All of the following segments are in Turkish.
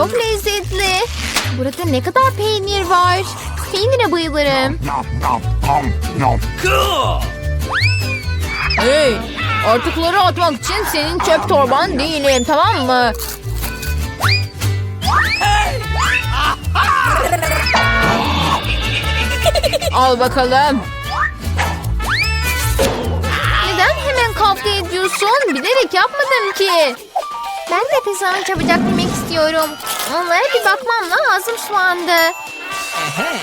çok lezzetli. Burada ne kadar peynir var. Peynire bayılırım. Hey, artıkları atmak için senin çöp torban değilim tamam mı? Al bakalım. Neden hemen kavga ediyorsun? Bilerek yapmadım ki. Ben de pizzanı çabucak yemek istiyorum. Onlara bir bakmam lazım şu anda.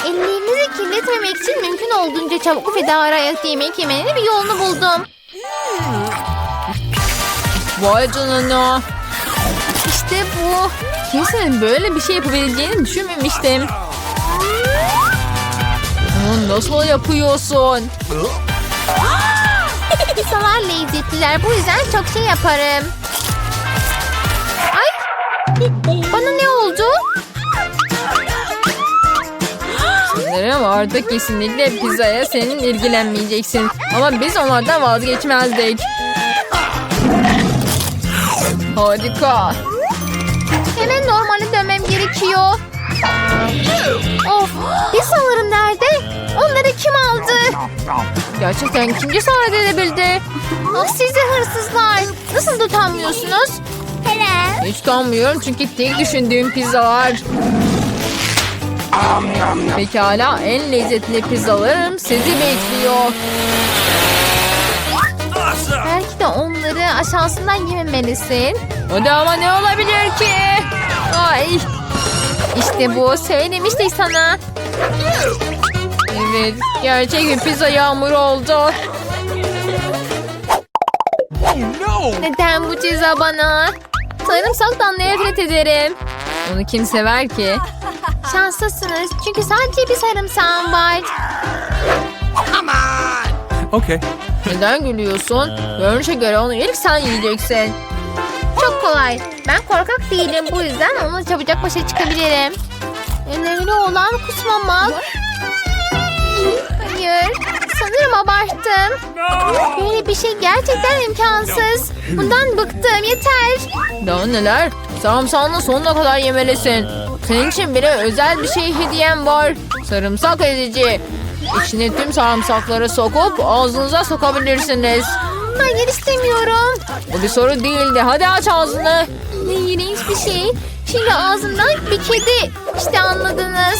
Ellerinizi kirletmemek için mümkün olduğunca çabuk ve daha ayakta yemek yemenin bir yolunu buldum. Vay canına. İşte bu. Kimsenin böyle bir şey yapabileceğini düşünmemiştim. Bunu nasıl yapıyorsun? Pizzalar lezzetliler. Bu yüzden çok şey yaparım. Artık kesinlikle pizzaya senin ilgilenmeyeceksin. Ama biz onlardan vazgeçmezdik. Harika. Hemen normale dönmem gerekiyor. Of, pizzalarım nerede? Onları kim aldı? Gerçekten kim cesaret edebildi? Ah sizi hırsızlar. Nasıl utanmıyorsunuz? Hele. Hiç utanmıyorum çünkü tek düşündüğüm pizzalar. Pekala en lezzetli pizzalarım sizi bekliyor. Belki de onları aşağısından yememelisin. O da ama ne olabilir ki? Ay. İşte bu söylemiştik sana. Evet gerçek bir pizza yağmuru oldu. Neden bu ceza bana? Sarımsaktan nefret ederim. Onu kim sever ki? Şanslısınız çünkü sadece bir sarımsağım var. Okay. Neden gülüyorsun? Görünüşe göre onu ilk sen yiyeceksin. Çok kolay. Ben korkak değilim bu yüzden onunla çabucak başa çıkabilirim. Önemli olan kusmamak. Hayır. Sanırım abarttım. Böyle bir şey gerçekten imkansız. Bundan bıktım yeter. Daha neler? Sarımsağını sonuna kadar yemelisin. Senin için bile özel bir şey hediyem var. Sarımsak edici. İçine tüm sarımsakları sokup ağzınıza sokabilirsiniz. Hayır istemiyorum. Bu bir soru değildi. Hadi aç ağzını. Ne iğrenç bir şey. Şimdi ağzından bir kedi. İşte anladınız.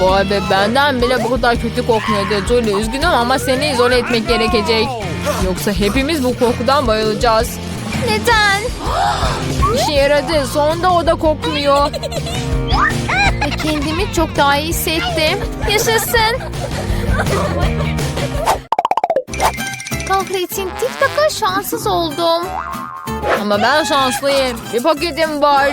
Vay be benden bile bu kadar kötü kokmuyordu. Jolie üzgünüm ama seni izole etmek gerekecek. Yoksa hepimiz bu kokudan bayılacağız. Neden? İşe yaradı. Sonunda o da kokmuyor. Ve kendimi çok daha iyi hissettim. Yaşasın. Kahretsin TikTok'a şanssız oldum. Ama ben şanslıyım. Bir paketim var.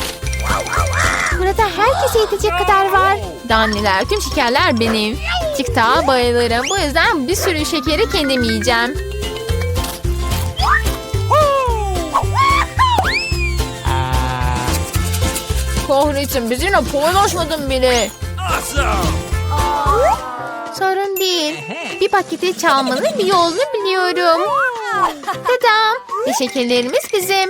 Burada herkese yetecek kadar var. Danneler, tüm şekerler benim. TikTok'a bayılırım. Bu yüzden bir sürü şekeri kendim yiyeceğim. Kahretsin bizimle paylaşmadın bile. Sorun değil. Bir paketi çalmanın bir yolunu biliyorum. Tadam. Ve şekerlerimiz bizim.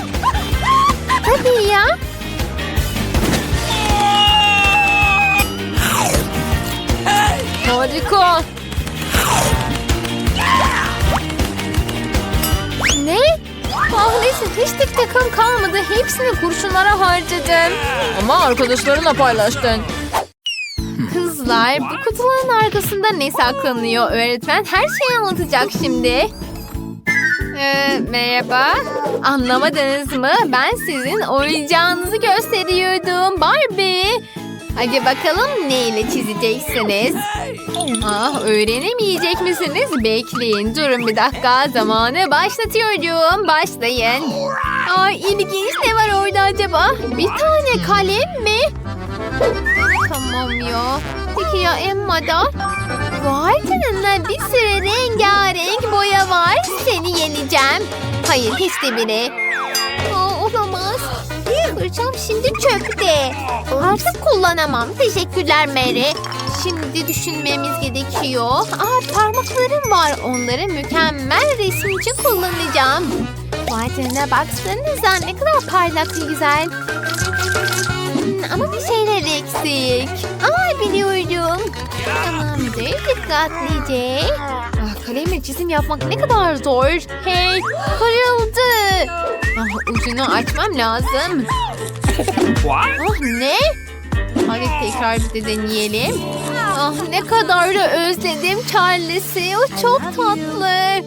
Tabii ya. Harika. Ne? Kahretsin hiç tek takım kalmadı. Hepsini kurşunlara harcadım. Ama arkadaşlarınla paylaştın. Kızlar bu kutuların arkasında ne saklanıyor? Öğretmen her şeyi anlatacak şimdi. Ee, merhaba. Anlamadınız mı? Ben sizin oyuncağınızı gösteriyordum. Barbie. Hadi bakalım ne ile çizeceksiniz? Ah öğrenemeyecek misiniz? Bekleyin. Durun bir dakika. Zamanı başlatıyorum. Başlayın. Ay ilginç ne var orada acaba? Bir tane kalem mi? Tamam ya. Peki ya Emma'da? Vay bir sürü rengarenk boya var. Seni yeneceğim. Hayır hiç de bile. Aa, olamaz. Fırçam şimdi çöpte. Artık kullanamam. Teşekkürler Mary. Şimdi düşünmemiz gerekiyor. Aa parmaklarım var. Onları mükemmel resim için kullanacağım. Vay canına baksanıza ne kadar parlak ve güzel. Ama bir şeyler eksik. Aa biliyorum. Tamamdır dikkatlice. Ah, kalemle çizim yapmak ne kadar zor. Hey kırıldı. Ah, ucunu açmam lazım. Ah ne? Hadi tekrar bir de deneyelim. Ah ne kadar da özledim Charles'i. O çok tatlı.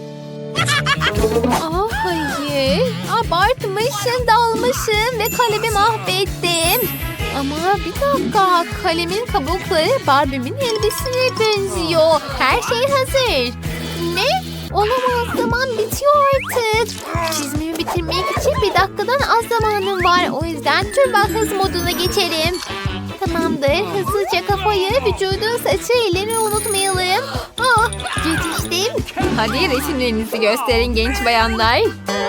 Ah hayır. Abartmışım, dalmışım ve kalemi mahvettim. Ama bir dakika. Kalemin kabukları Barbie'min elbisesine benziyor. Her şey hazır. Ne? Olamaz zaman bitiyor artık. Çizmemi bitirmek için bir dakikadan az zamanım var. O yüzden türban hız moduna geçelim. Tamamdır. Hızlıca kafayı, vücudu, saçı, ellerini unutmayalım. Yetiştim. Hadi resimlerinizi gösterin genç bayanlar.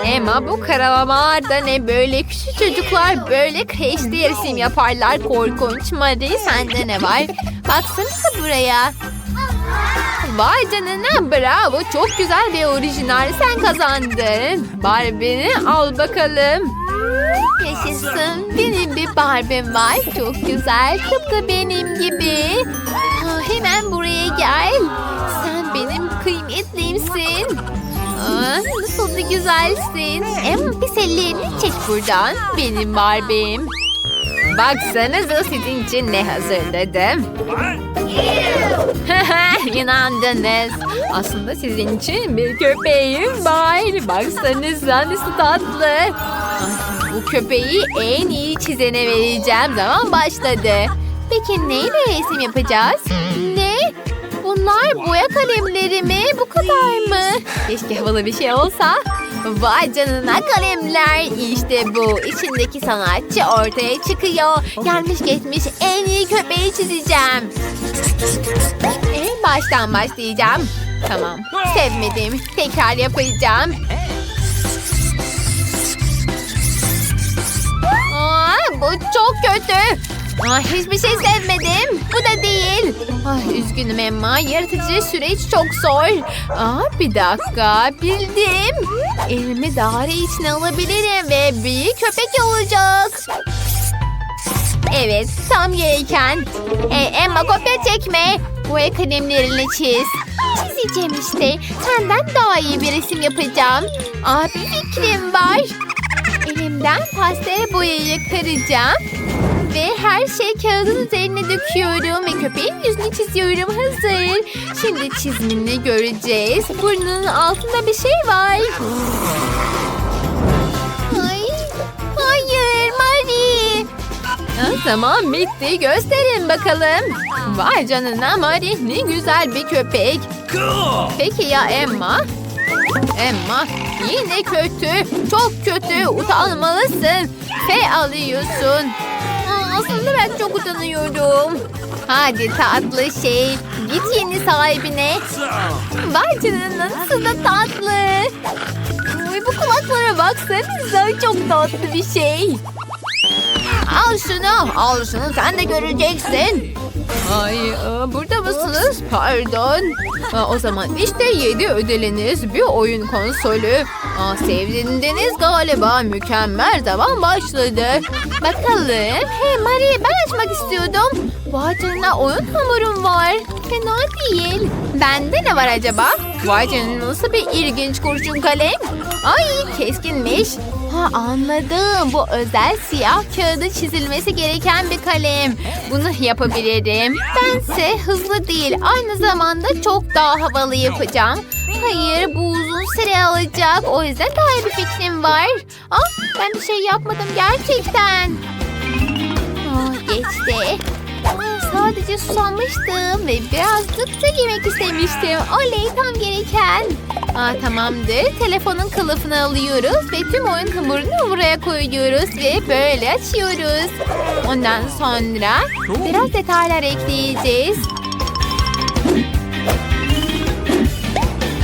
Emma bu karalamalarda ne böyle küçük çocuklar böyle kreşte resim yaparlar korkunç. Marie sende ne var? Baksanıza buraya. Vay canına bravo çok güzel ve orijinal sen kazandın. Barbie'ni al bakalım. Yaşasın. Benim bir Barbie'm var. Çok güzel. Tıpkı benim gibi. Hemen buraya gel. Sen benim kıymetlimsin. Nasıl da güzelsin. Em, pis ellerini çek buradan. Benim Barbie'm. Baksanıza sizin için ne hazırladım. İnandınız. Aslında sizin için bir köpeğim var. Baksanıza nasıl tatlı. Bu köpeği en iyi çizene vereceğim. Zaman başladı. Peki neyle resim yapacağız? Ne? Bunlar boya kalemleri mi? Bu kadar mı? Keşke havalı bir şey olsa. Vay canına kalemler. İşte bu. İçindeki sanatçı ortaya çıkıyor. Gelmiş geçmiş en iyi köpeği çizeceğim. En baştan başlayacağım. Tamam. Sevmedim. Tekrar yapacağım. Aa, bu çok kötü. Aa, hiçbir şey sevmedim. Bu da değil. Ay, üzgünüm Emma. Yaratıcı süreç çok zor. Aa, bir dakika. Bildim. Elimi daire içine alabilirim ve büyük köpek olacak. Evet, tam gereken. E, Emma kopya çekme. Boya kalemlerini çiz. Çizeceğim işte. Senden daha iyi bir resim yapacağım. Aa, bir fikrim var. Elimden pastel boyayı kıracağım. Ve her şey kağıdın üzerine döküyorum ve köpeğin yüzünü çiziyorum. Hazır. Şimdi çizimini göreceğiz. Burnunun altında bir şey var. Ay, hayır Marie. Tamam bitti. Gösterin bakalım. Vay canına Marie ne güzel bir köpek. Peki ya Emma? Emma yine kötü. Çok kötü. Utanmalısın. F alıyorsun. Aslında ben çok utanıyorum. Hadi tatlı şey. Git yeni sahibine. Vay canına nasıl da tatlı. Ay, bu kulaklara baksanıza çok tatlı bir şey. Al şunu, al şunu sen de göreceksin. Ay aa, burada mısınız? Pardon. Aa, o zaman işte yedi ödülünüz bir oyun konsolü. Aa, sevdiniz galiba. Mükemmel zaman başladı. Bakalım. Hey Marie ben açmak istiyordum. Vay oyun hamurum var. Fena değil. Bende ne var acaba? Vay nasıl bir ilginç kurşun kalem. Ay keskinmiş. Ha anladım. Bu özel siyah kağıda çizilmesi gereken bir kalem. Bunu yapabilirim. Bense hızlı değil. Aynı zamanda çok daha havalı yapacağım. Hayır bu uzun süre alacak. O yüzden daha bir fikrim var. Ah ben bir şey yapmadım gerçekten. Ah geçti. Ah, Sadece susamıştım ve birazcık da yemek istemiştim. Oley tam gereken. Aa, tamamdır. Telefonun kılıfını alıyoruz ve tüm oyun hamurunu buraya koyuyoruz ve böyle açıyoruz. Ondan sonra biraz detaylar ekleyeceğiz.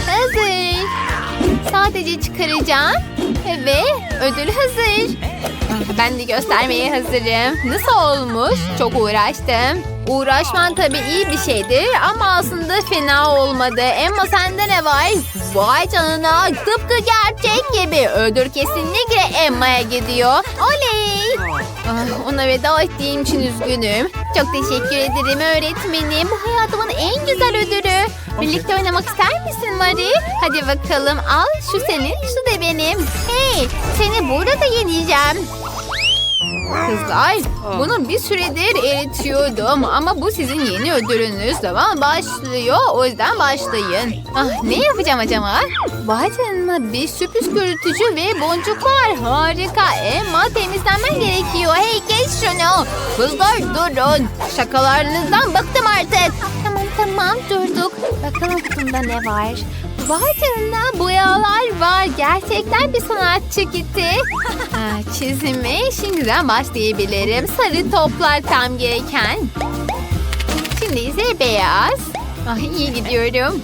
Hazır. Sadece çıkaracağım ve ödül hazır. Ben de göstermeye hazırım. Nasıl olmuş? Çok uğraştım. Uğraşman tabii iyi bir şeydir ama aslında fena olmadı. Emma sende ne var? Vay canına tıpkı gerçek gibi. Ödül kesinlikle Emma'ya gidiyor. Oley! Ah, ona veda ettiğim için üzgünüm. Çok teşekkür ederim öğretmenim. Bu hayatımın en güzel ödülü. Birlikte oynamak ister misin Marie? Hadi bakalım al şu senin şu da benim. Hey seni burada da yeneceğim. Kızlar bunu bir süredir eritiyordum ama bu sizin yeni ödülünüz zaman başlıyor o yüzden başlayın. Ah ne yapacağım acaba? Vay bir sürpriz görüntücü ve boncuklar. Harika. Emma temizlenmen gerekiyor. Hey geç şunu. Kızlar durun. Şakalarınızdan bıktım artık. Tamam tamam durduk. Bakalım kutumda ne var? Vay canına boyalar var. Gerçekten bir sanatçı gitti. Çizime şimdiden başlayabilirim. Sarı toplar tam gereken. Şimdi ise beyaz. Ah, iyi gidiyorum.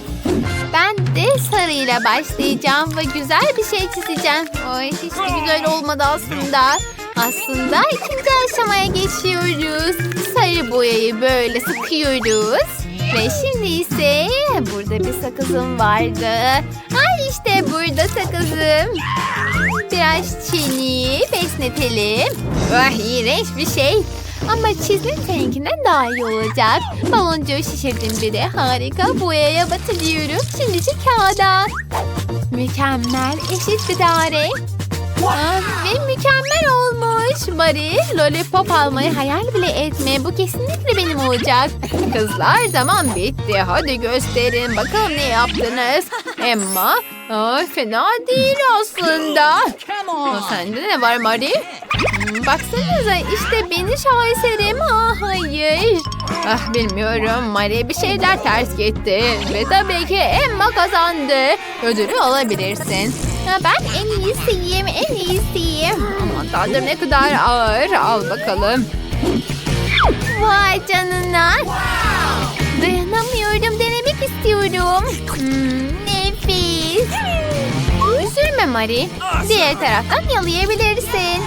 Ben de sarıyla başlayacağım ve güzel bir şey çizeceğim. Ay hiç de güzel olmadı aslında. Aslında ikinci aşamaya geçiyoruz. Sarı boyayı böyle sıkıyoruz. Ve şimdi ise burada bir sakızım vardı. Ay işte burada sakızım. Biraz çiğneyip esnetelim. Ah iğrenç bir şey. Ama çizim seninkinden daha iyi olacak. Baloncuğu şişirdim bile. Harika. Boyaya batırıyorum. Şimdi şu kağıda. Mükemmel. Eşit bir daire. Aa, ve mükemmel olmuş. Marie, lollipop almayı hayal bile etme. Bu kesinlikle benim olacak. Kızlar zaman bitti. Hadi gösterin. Bakalım ne yaptınız. Emma, aa, fena değil aslında. Sende ne var Marie? Hmm, baksanıza işte benim şaheserim. Aa, hayır. Ah bilmiyorum. Marie bir şeyler ters gitti. Ve tabii ki Emma kazandı. Ödülü alabilirsin. Ha, ben en iyisiyim, en iyisiyim. Aman tanrım ne kadar ağır. Al bakalım. Vay canına. Dayanamıyorum, denemek istiyorum. Hmm, nefis. Üzülme Marie. Diğer taraftan yalayabilirsin.